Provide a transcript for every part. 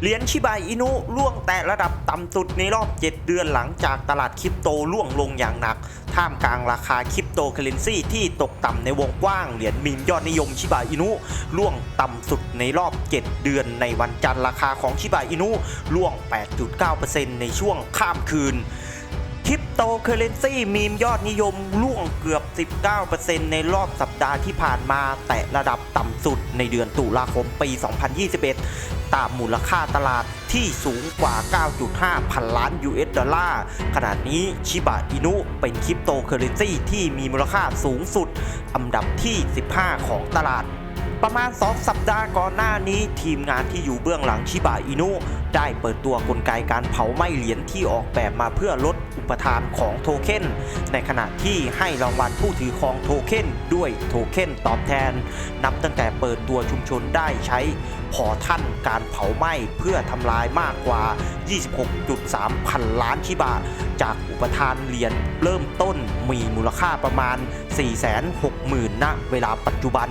เหรียญชิบายอินุร่วงแต่ระดับต่ำสุดในรอบ 7 เดือนหลังจากตลาดคริปโตร่วงลงอย่างหนัก ท่ามกลางราคาคริปโตเคเรนซีที่ตกต่ำในวงกว้าง เหรียญมีมยอดนิยมชิบายอินุร่วงต่ำสุดในรอบ 7 เดือนในวันจันทร์ราคาของชิบายอินุร่วง 8.9%ในช่วงข้ามคืน ริปโตเคอเรนซีมีมยอดนิยมล่วงเกือบ 19%ในรอบสัปดาห์ที่ผ่านมาแตะระดับต่ำสุดในเดือนตุลาคมปี 2021 ตามมูลค่าตลาดที่สูงกว่า 9.5 พันล้าน US ดอลลาร์ ขณะนี้ชิบะอินุเป็นคริปโตเคอเรนซีที่มีมูลค่าสูงสุด อันดับที่ 15 ของตลาดประมาณ 2 สัปดาห์ก่อนหน้านี้ ทีมงานที่อยู่เบื้องหลังชิบะอินุได้เปิดตัวกลไกการเผาไหม้เหรียญที่ออกแบบมาเพื่อลดอุปทานของโทเค็นในขณะที่ให้รางวัลผู้ถือครองโทเค็นด้วยโทเค็นตอบแทน นับตั้งแต่เปิดตัวชุมชนได้ใช้พอท่านการเผาไหม้เพื่อทำลายมากกว่า 26.3 พันล้านชิบะ จากอุปทานเหรียญเริ่มต้นมีมูลค่าประมาณ 460,000ณเวลาปัจจุบัน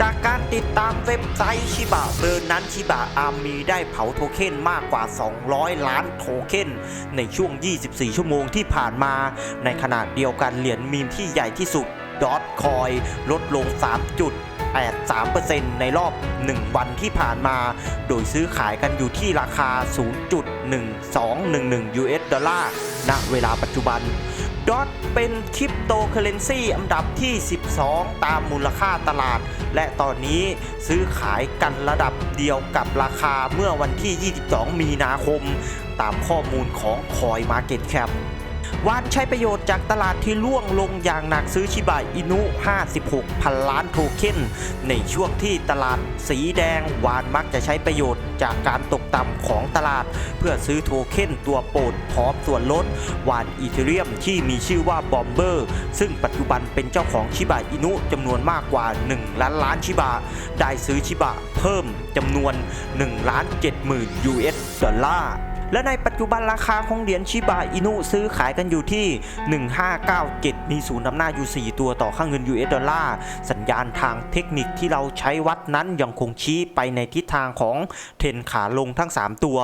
จากการติดตามเว็บไซต์ชิบะเบิร์นนั้นชิบะอามีได้เผาโทเค็นมากกว่า 200 ล้านโทเค็นในช่วง 24 ชั่วโมงงที่ผ่านมา ในขณะเดียวกันเหรียญมีมที่ใหญ่ที่สุดดอทคอยลดลง3.83%ในรอบ 1 วันที่ผ่านมา โดยซื้อขายกันอยู่ที่ราคา 0.1211 US ดอลลาร์ ณ เวลาปัจจุบัน ดอทเป็นคริปโตเคอเรนซีอันดับที่ 12 ตามมูลค่าตลาด และตอนนี้ซื้อขายกันระดับเดียวกับราคาเมื่อวันที่ 22 มีนาคม ตามข้อมูลของ Coin Market Cap วานใช้ประโยชน์จากตลาดที่ล่วงลงอย่างหนักซื้อชิบะอินุ 56 พันล้านโทเค็นในช่วงที่ตลาดสีแดงวานมักจะใช้ประโยชน์จากการตกต่ำของตลาด เพื่อซื้อโทเค็นตัวโปรดพร้อมส่วนลดวานอีเทเรียมที่มีชื่อว่าบอมเบอร์ ซึ่งปัจจุบันเป็นเจ้าของชิบะอินุจำนวนมากกว่า 1 ล้านล้านชิบะ ได้ซื้อชิบะเพิ่มจำนวน1ล้าน70,000 US ดอลลาร์ และในปัจจุบันราคาของเหรียญชิบะอินุซื้อขายกันอยู่ที่ 1597 มีศูนย์นำหน้าอยู่ 4 ตัวต่อค่าเงิน US ดอลลาร์ สัญญาณทางเทคนิคที่เราใช้วัดนั้นยังคงชี้ไปในทิศทางของเทรนขาลงทั้ง 3 ตัว